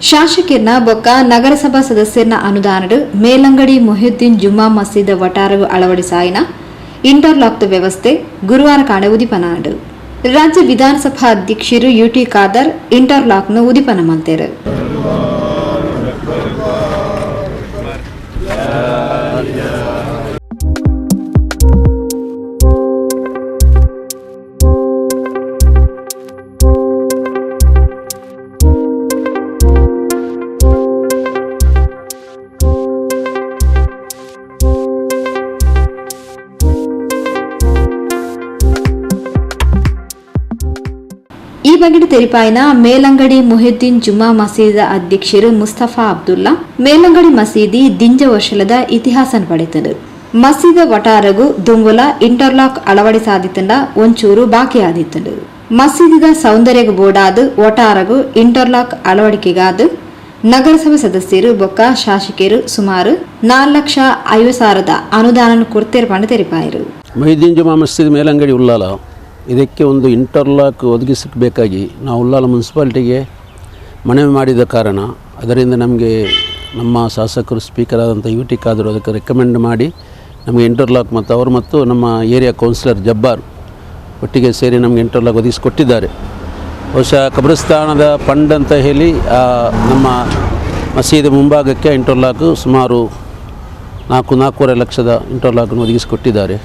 ಶಾಸಕರ್ನ ಬೊಕ್ಕ ನಗರಸಭಾ ಸದಸ್ಯರ್ನ ಅನುದಾನಡು ಮೇಲಂಗಡಿ ಮೊಹಿದ್ದೀನ್ ಜುಮ್ಮಾ ಮಸೀದ ವಟಾರವು ಅಳವಡಿಸಾಯಿನ ಇಂಟರ್ಲಾಕ್ ವ್ಯವಸ್ಥೆ ಗುರುವಾರ ಕಾಣೆ ಉದಿಪನಾಡು ರಾಜ್ಯ ವಿಧಾನಸಭಾ ಅಧ್ಯಕ್ಷರು ಯುಟಿ ಖಾದರ್ ಇಂಟರ್ಲಾಕ್ನ ಉದಿಪನ ಮಂತೇರು. ಈ ಬಗ್ಗೆ ತೆರಿಪಾಯಿನ ಮೇಲಂಗಡಿ ಮೊಹಿದ್ದೀನ್ ಜುಮ್ಮಾ ಮಸೀದ ಅಧ್ಯಕ್ಷರು ಮುಸ್ತಫಾ ಅಬ್ದುಲ್ಲಾ, ಮೇಲಂಗಡಿ ಮಸೀದಿ ದಿಂಜ ವರ್ಷಲದ ಇತಿಹಾಸನ ಪಡೆತನು ಮಸೀದ ವಟಾರಗು ದುಂಗುಲ, ಇಂಟರ್ಲಾಕ್ ಅಳವಡಿಸಾದಿತ್ತಂಡ ಒಂಚೂರು ಬಾಕಿ ಆದಿತ್ತಂಡು ಮಸೀದಿದ ಸೌಂದರ್ಯಗ ಬೋಡಾದು ಒಟಾರಗು ಇಂಟರ್ಲಾಕ್ ಅಳವಡಿಕೆಗಾದು, ನಗರಸಭೆ ಸದಸ್ಯರು ಬೊಕ್ಕ ಶಾಸಕರು ಸುಮಾರು ನಾಲ್ಕು ಲಕ್ಷ ಐವತ್ತು ಸಾವಿರದ ಅನುದಾನ ಕೊಡ್ತಿರ್ಪಂಡು ತೆರಿಪಾಯಿರು. ಮೈದೀನ್ ಜುಮಾ ಮಸೀದ್ ಮೇಲಂಗಡಿ ಉಲ್ಲಾಲ ಇದಕ್ಕೆ ಒಂದು ಇಂಟರ್ಲಾಕ್ ಒದಗಿಸಬೇಕಾಗಿ ನಾವು ಉಲ್ಲಾಲ ಮುನ್ಸಿಪಾಲ್ಟಿಗೆ ಮನವಿ ಮಾಡಿದ ಕಾರಣ, ಅದರಿಂದ ನಮಗೆ ನಮ್ಮ ಶಾಸಕರು ಸ್ಪೀಕರ್ ಆದಂಥ ಯು ಟಿ ಅದಕ್ಕೆ ರೆಕಮೆಂಡ್ ಮಾಡಿ ನಮಗೆ ಇಂಟರ್ಲಾಕ್ ಮತ್ತು ಅವರು ಮತ್ತು ನಮ್ಮ ಏರಿಯಾ ಕೌನ್ಸಿಲರ್ ಜಬ್ಬಾರ್ ಒಟ್ಟಿಗೆ ಸೇರಿ ನಮಗೆ ಇಂಟರ್ಲಾಕ್ ಒದಗಿಸಿಕೊಟ್ಟಿದ್ದಾರೆ. ಬಹುಶಃ ಕಬ್ರಸ್ತಾನದ ಫಂಡ್ ಅಂತ ಹೇಳಿ ನಮ್ಮ ಮಸೀದಿ ಮುಂಭಾಗಕ್ಕೆ ಇಂಟರ್ಲಾಕ್ ಸುಮಾರು ನಾಲ್ಕು ನಾಲ್ಕೂವರೆ ಲಕ್ಷದ ಇಂಟರ್ಲಾಕನ್ನು ಒದಗಿಸಿಕೊಟ್ಟಿದ್ದಾರೆ.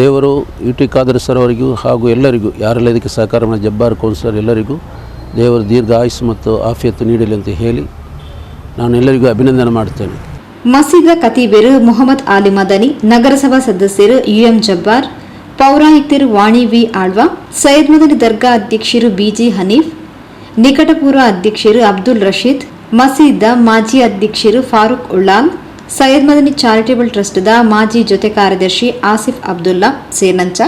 ದೇವರು ಯು ಟಿ ಖಾದರ್ ಸರ್ ಅವರಿಗೂ ಹಾಗೂ ಎಲ್ಲರಿಗೂ, ಯಾರೆಲ್ಲ ಇದಕ್ಕೆ ಸಹಕಾರ ಮಾಡಿದ ಜಬ್ಬಾರ್ ಕೌನ್ಸಿಲರ್ ಎಲ್ಲರಿಗೂ ದೇವರು ದೀರ್ಘ ಆಯುಸ್ ಮತ್ತು ಆಫಿಯತ್ತು ನೀಡಲಿ ಅಂತ ಹೇಳಿ ನಾನು ಎಲ್ಲರಿಗೂ ಅಭಿನಂದನೆ ಮಾಡ್ತೇನೆ. ಮಸೀದ ಕತೀಬೆರು ಮೊಹಮ್ಮದ್ ಆಲಿ ಮದನಿ ನಗರಸಭಾ ಸದಸ್ಯರು ಯುಎಂ ಜಬ್ಬಾರ್ ಪೌರಾಯುಕ್ತರು ವಾಣಿ ವಿ ಆಳ್ವಾ, ಸೈಯದ್ ಮದನಿ ದರ್ಗಾ ಅಧ್ಯಕ್ಷರು ಬಿಜಿ ಹನೀಫ್, ನಿಕಟಪೂರ್ವ ಅಧ್ಯಕ್ಷರು ಅಬ್ದುಲ್ ರಶೀದ್ ಮಸೀದ ಮಾಜಿ ಅಧ್ಯಕ್ಷರು ಫಾರೂಕ್ ಉಳ್ಳಾಲ್ ಸೈಯದ್ ಮದನಿ ಚಾರಿಟೇಬಲ್ ಟ್ರಸ್ಟ್ದ ಮಾಜಿ ಜೊತೆ ಕಾರ್ಯದರ್ಶಿ ಆಸಿಫ್ ಅಬ್ದುಲ್ಲಾ ಸೇನಂಚ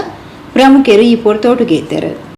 ಪ್ರಮುಖರು ಈ ಪೋರ್ತೋಟುಗೆ ಇದ್ದರು.